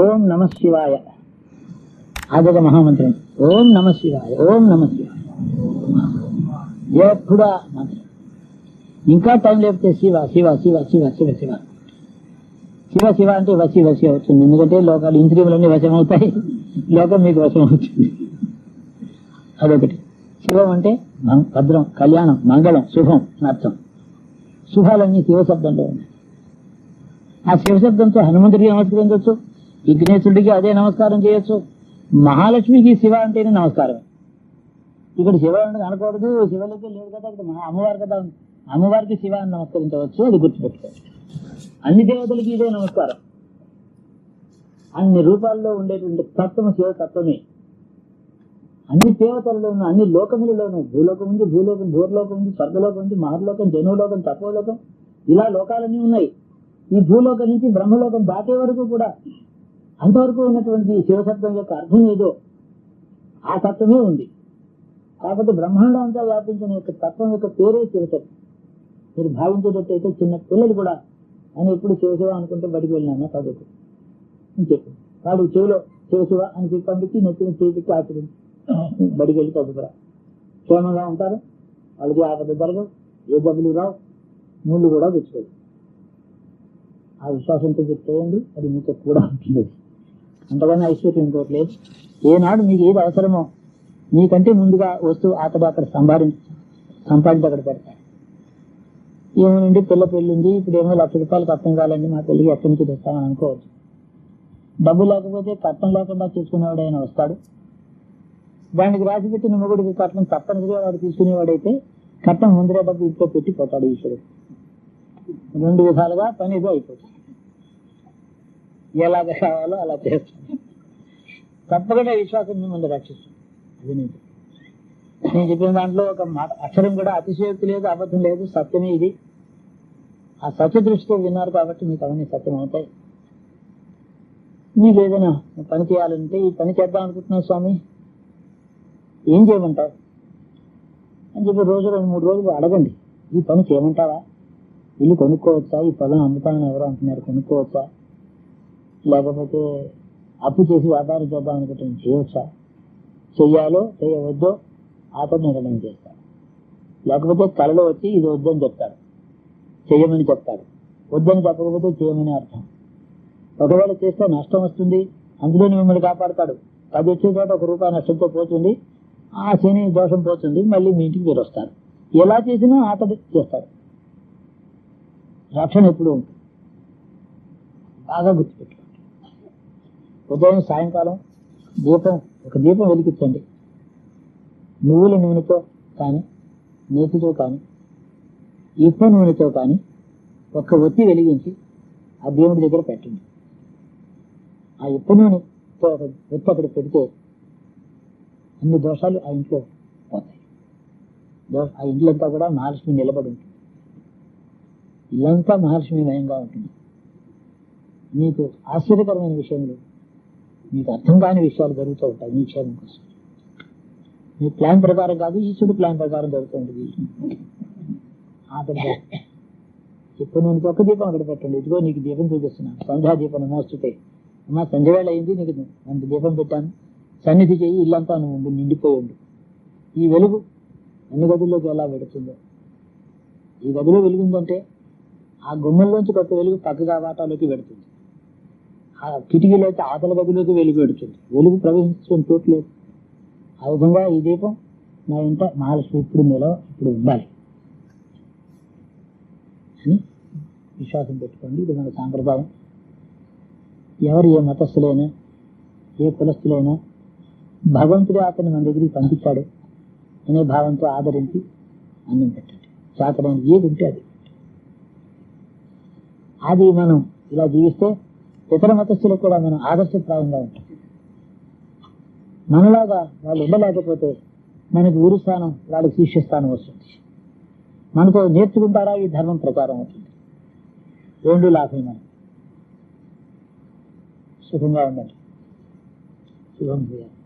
ఓం నమ శివాయ. అదొక మహామంత్రం. ఓం నమ శివాయ. ఓం నమ శివాయ. ఎప్పుడా మంత్రం ఇంకా టైం లేకపోతే శివ శివ శివ శివ శివ శివ. శివ శివ అంటే వసి వసి అవుతుంది. ఎందుకంటే లోకాలు ఇంద్రియములన్నీ వశం అవుతాయి. లోకం మీకు వశం అవుతుంది. అదొకటి. శివం అంటే భద్రం కళ్యాణం మంగళం శుభం అర్థం శుభాలన్నీ శివశబ్దంలో ఉన్నాయి. ఆ శివశబ్దంతో హనుమంతుడికి నమస్కరించవచ్చు విఘ్నేశ్వరుడికి అదే నమస్కారం చేయొచ్చు. మహాలక్ష్మికి శివ అంటేనే నమస్కారం. ఇక్కడ శివ అనకూడదు. శివలికి లేదు కదా ఇక్కడ మహా అమ్మవారు కదా. అమ్మవారికి శివ అని నమస్కరించవచ్చు అది గుర్తుపెట్టుకోవచ్చు అన్ని దేవతలకి ఇదే నమస్కారం. అన్ని రూపాల్లో ఉండేటువంటి తత్వము శివ తత్వమే. అన్ని దేవతలలోనూ అన్ని లోకములలోనూ భూలోకం ఉంది భూలోకం భూర్లోకం ఉంది స్వర్గలోకం ఉంది మహర్లోకం జనులోకం తత్వలోకం ఇలా లోకాలన్నీ ఉన్నాయి. ఈ భూలోకం నుంచి బ్రహ్మలోకం దాటే వరకు కూడా అంతవరకు ఉన్నటువంటి శివసత్వం యొక్క అర్థం ఏదో ఆ తత్వమే ఉంది. కాబట్టి బ్రహ్మాండం అంతా వ్యాపించిన యొక్క తత్వం యొక్క పేరే శివసత్వం. మీరు భావించేటట్టయితే చిన్న పిల్లలు కూడా అని ఎప్పుడు శివశివ అనుకుంటే బడికి వెళ్ళినా చదువుకు. అని చెప్పి. వాడు చెవిలో శివశివ అని చెప్పి పంపించి నెత్తిన చేయి పెట్టి ఆచరించి బడికి వెళ్ళి చదువుకురా. క్షేమంగా ఉంటారు. వాళ్ళకి ఆపద జరగవు ఏ డబ్బులు రావు. మూళ్ళు కూడా తెచ్చుకోవు ఆ విశ్వాసంతో చెప్తాయండి అది మీకు కూడా ఉంటుంది. అంతకన్నా ఐశ్వర్యం ఇంకోటి లేదు ఏనాడు మీకు ఏది అవసరమో మీకంటే ముందుగా వస్తువు అతడు అక్కడ సంపాదించి సంపాదించి అక్కడ పెడతాడు ఏమోనండి పిల్ల పెళ్ళి ఉంది ఇప్పుడు ఏమో లక్ష రూపాయలు కట్టం కావాలండి మా పెళ్ళికి ఎక్కడి నుంచి తెస్తామని అనుకోవచ్చు. డబ్బు లేకపోతే కట్టం లేకుండా తీసుకునేవాడు ఆయన వస్తాడు. దానికి రాసి పెట్టిన మొగుడికి కట్టం తప్పనిసరిగా వాడు తీసుకునేవాడైతే కట్టం ముందరే డబ్బు ఇంట్లో పెట్టి పోతాడు ఈశ్వరుడు. రెండు విధాలుగా పని ఏదో అయిపోతుంది. ఎలాగ కావాలో అలా చేస్తాను తప్పకుండా విశ్వాసం మిమ్మల్ని రక్షిస్తుంది అది నేను నేను చెప్పిన దాంట్లో ఒక మాట అక్షరం కూడా అతిశయోక్తి లేదు అబద్ధం లేదు సత్యమే ఇది. ఆ సత్య దృష్టితో విన్నారు కాబట్టి మీకు అవన్నీ సత్యం అవుతాయి. మీకు ఏదైనా పని చేయాలంటే ఈ పని చేద్దాం అనుకుంటున్నావు స్వామి. ఏం చేయమంటావు? అని చెప్పి రోజు రెండు మూడు రోజులు అడగండి. ఈ పని చేయమంటావా? ఇల్లు కొనుక్కోవచ్చా? ఈ పొలం అమ్ముతామని ఎవరు అంటున్నారు కొనుక్కోవచ్చా? లేకపోతే అప్పు చేసి వ్యాపారం చేద్దాం అనుకుంటే చేయొచ్చా? చెయ్యాలో చేయవద్దో అతను నిర్ణయం చేస్తాడు లేకపోతే కళలో వచ్చి ఇది వద్దని చెప్తారు. చెయ్యమని చెప్తారు. వద్దని చెప్పకపోతే చేయమని అర్థం. ఒకవేళ చేస్తే నష్టం వస్తుంది. అందులోనే మిమ్మల్ని కాపాడతాడు. పది వచ్చే చోట ఒక రూపాయి నష్టంతో పోతుంది. ఆ శని దోషం పోతుంది. మళ్ళీ మీ ఇంటికి మీరు వస్తారు. ఎలా చేసినా అతడు చేస్తాడు రక్షణ ఎప్పుడు ఉంటుంది. బాగా గుర్తుపెట్టు ఉదయం సాయంకాలం దీపం ఒక దీపం వెలిగించండి. నువ్వుల నూనెతో కానీ నేతితో కానీ ఎక్కువ నూనెతో కానీ ఒక్క ఒత్తి వెలిగించి ఆ దేవుడి దగ్గర పెట్టండి. ఆ ఇప్ప నూనెతో ఒక ఒత్తి అక్కడ పెడితే అన్ని దోషాలు ఆ ఇంట్లో పోతాయి. ఆ ఇంట్లంతా కూడా మహాలక్ష్మి నిలబడి ఉంటుంది. ఇల్లంతా మహాలక్ష్మిమయంగా ఉంటుంది. మీకు ఆశ్చర్యకరమైన విషయంలో మీకు అర్థం కాని విషయాలు జరుగుతూ ఉంటాయి మీ క్షేమం కోసం. మీ ప్లాన్ ప్రకారం కాదు ఈశ్వరుడు ప్లాన్ ప్రకారం జరుగుతుంది అతను ఇప్పుడు నేను ఒక్క దీపం అక్కడ పెట్టండి. ఇదిగో నీకు దీపం చూపిస్తున్నాను. సంధ్యా దీపం మోస్తుతే అమ్మ సంధ్య వేళ అయింది నీకు అంత దీపం పెట్టాను. సన్నిధి చేయి ఇల్లంతా నువ్వు ఉండు, నిండిపోయి ఉండు. ఈ వెలుగు అన్ని గదుల్లోకి ఎలా పెడుతుందో ఈ గదిలో వెలుగుందంటే ఆ గుమ్మంలోంచి కొత్త వెలుగు పక్కగా వాటాలోకి పెడుతుంది ఆ కిటికీలోకి ఆతల గదిలోకి వెలుగు పెడుతుంది వెలుగు ప్రవేశించిన చూడలేదు. ఆ విధంగా ఈ దీపం నా ఇంట మహాలక్ష్మి ఇప్పుడు నిలవ ఇప్పుడు ఉండాలి. అని విశ్వాసం పెట్టుకోండి. ఇది మన సాంప్రదాయం. ఎవరు ఏ మతస్థులైనా ఏ కులస్థులైనా భగవంతుడే అతను మన దగ్గరికి పంపించాడు అనే భావంతో ఆదరించి అన్నం పెట్టండి. శాతమైన ఏది ఉంటే అది అది మనం ఇలా జీవిస్తే ఇతర మతస్థులకు కూడా మనం ఆదర్శప్రాయంగా ఉంటాం. మనలాగా వాళ్ళు ఉండలేకపోతే మనకి గురు స్థానం వాళ్ళకి శిష్య స్థానం వస్తుంది. మనతో నేర్చుకుంటారా ఈ ధర్మం ప్రకారం అవుతుంది. రెండు లాభం మనం సుఖంగా ఉండండి. శుభం చేయాలి